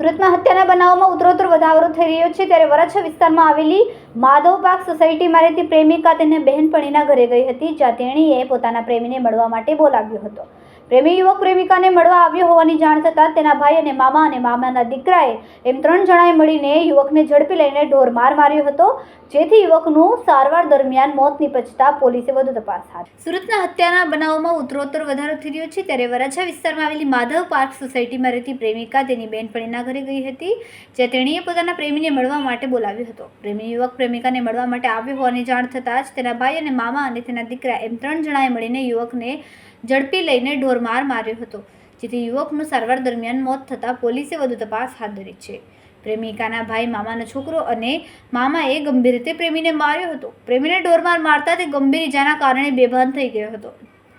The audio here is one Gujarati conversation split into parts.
સુરતમાં હત્યાના બનાવોમાં ઉત્તરોત્તર વધારો થઈ રહ્યો છે ત્યારે વરાછા વિસ્તારમાં આવેલી માધવ પાર્ક સોસાયટીમાં રહેતી પ્રેમિકા તેને બહેનપણીના ઘરે ગઈ હતી જ્યાં તેણીએ પોતાના પ્રેમીને મળવા માટે બોલાવ્યો હતો. પ્રેમી યુવક પ્રેમિકાને મળવા આવ્યો હોવાની જાણ થતાં તેના ભાઈ અને મામા અને મામાના દીકરાએ એમ ત્રણ જણાએ મળીને યુવકને ઝડપી લઈને ઢોર માર માર્યો હતો, જેથી યુવકનું સારવાર દરમિયાન મોત નિપજતા પોલીસે વધુ તપાસ હાથ સુરતના હત્યાના બનાવોમાં ઉત્તરોત્તર વધારો થઈ રહ્યો છે, ત્યારે વરાછા વિસ્તારમાં આવેલી માધવ પાર્ક સોસાયટીમાં રહેતી પ્રેમિકા તેની બહેનપણીના ઘરે ગઈ હતી, જ્યાં તેણીએ પોતાના પ્રેમીને મળવા માટે બોલાવ્યો હતો. પ્રેમી યુવક પ્રેમિકાને મળવા માટે આવ્યો હોવાની જાણ થતાં જ તેના ભાઈ અને મામા અને તેના દીકરા એમ ત્રણ જણાએ મળીને યુવકને ઝડપી લઈને ઢોરમાર માર્યો હતો, જેથી યુવકનું સારવાર દરમિયાન મોત થતાં પોલીસે વધુ તપાસ હાથ ધરી છે. પ્રેમિકાના ભાઈ મામાનો છોકરો અને મામાએ ગંભીર રીતે પ્રેમીને માર્યો હતો. પ્રેમીને ઢોરમાર મારતા તે ગંભીર ઇજાના કારણે બેભાન થઈ ગયો હતો.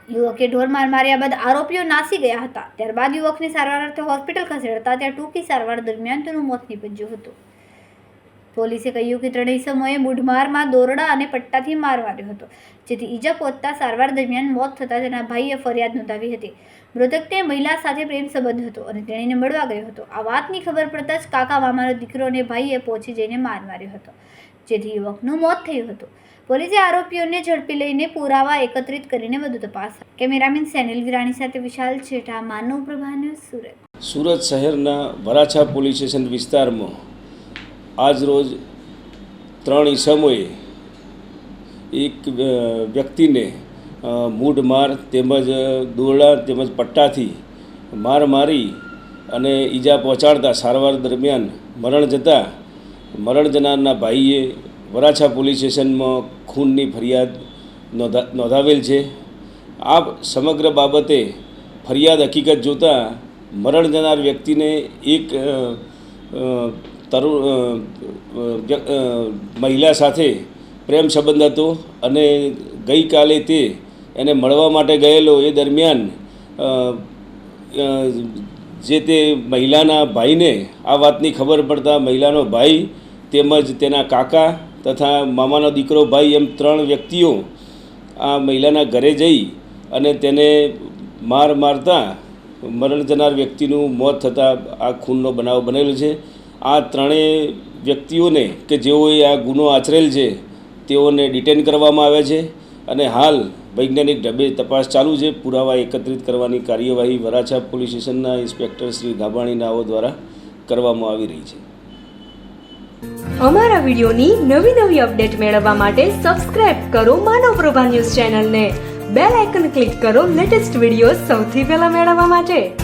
યુવકે ઢોરમાર માર્યા બાદ આરોપીઓ નાસી ગયા હતા. ત્યારબાદ યુવકને સારવાર અર્થે હોસ્પિટલ ખસેડતા ત્યાં ટૂંકી સારવાર દરમિયાન તેનું મોત નીપજ્યું હતું. પોલીસે કહ્યું કે ત્રણેય સમયે બુઢમારમાં દોરડા અને પટ્ટાથી માર માર્યો હતો, જેથી ઈજા પહોંચતા સારવાર દરમિયાન મોત થતાં તેના ભાઈએ ફરિયાદ નોંધાવી હતી. મૃતકને મહિલા સાથે પ્રેમ સંબંધ હતો અને તેણીને મળવા ગયો હતો. આ વાતની ખબર પડતા જ કાકા મામાનો દીકરો અને ભાઈએ પહોંચી જઈને માર માર્યો હતો, જેથી યુવકનું મોત થયું હતું. પોલીસે આરોપીઓને ઝડપી લઈને પુરાવા એકત્રિત કરીને વધુ તપાસ કેમેરામેન સેનિલ વિરાણી સાથે વિશાલ છેઠા, માનવ પ્રભાને સુરત. સુરત શહેરના વરાછા પોલીસ સ્ટેશન વિસ્તારમાં આજરોજ ત્રણ ઈસમોએ એક વ્યક્તિને મૂઢ માર તેમજ દોરડા તેમજ પટ્ટાથી માર મારી અને ઈજા પહોંચાડતા સારવાર દરમિયાન મરણ જતાં મરણ જનારના ભાઈએ વરાછા પોલીસ સ્ટેશનમાં ખૂનની ફરિયાદ નોંધા, નોંધાવેલ છે. આ સમગ્ર બાબતે ફરિયાદ હકીકત જોતાં મરણ જનાર વ્યક્તિને એક અ, અ, તરુ અ, અ, વ્ય- અ, મહિલા સાથે પ્રેમ સંબંધ હતો અને ગઈકાલે તે એને મળવા માટે ગયેલો એ દરમિયાન જે તે મહિલાના ભાઈને આ વાતની ખબર પડતા મહિલાનો ભાઈ તેમજ તેના કાકા તથા મામાનો દીકરો ભાઈ એમ ત્રણ વ્યક્તિઓ આ મહિલાના ઘરે જઈ અને તેને માર મારતા મરણ જનાર વ્યક્તિનું મોત થતાં આ ખૂનનો બનાવ બનેલો છે. આ ત્રણેય વ્યક્તિઓને કે જેઓએ આ ગુનો આચરેલ છે, તેઓને ડિટેન કરવામાં આવ્યા છે અને હાલ વૈજ્ઞાનિક ઢબે તપાસ ચાલુ છે. પુરાવા એકત્રિત કરવાની કાર્યવાહી વરાછા પોલીસ સ્ટેશનના ઇન્સ્પેક્ટર શ્રી ગાબાણી નાઓ દ્વારા કરવામાં આવી રહી છે. અમારા વિડિયોની નવી નવી અપડેટ મેળવવા માટે સબસ્ક્રાઇબ કરો માનવ પ્રભા ન્યૂઝ ચેનલને. બેલ આઇકન ક્લિક કરો લેટેસ્ટ વીડિયો સૌથી પહેલા મેળવવા માટે.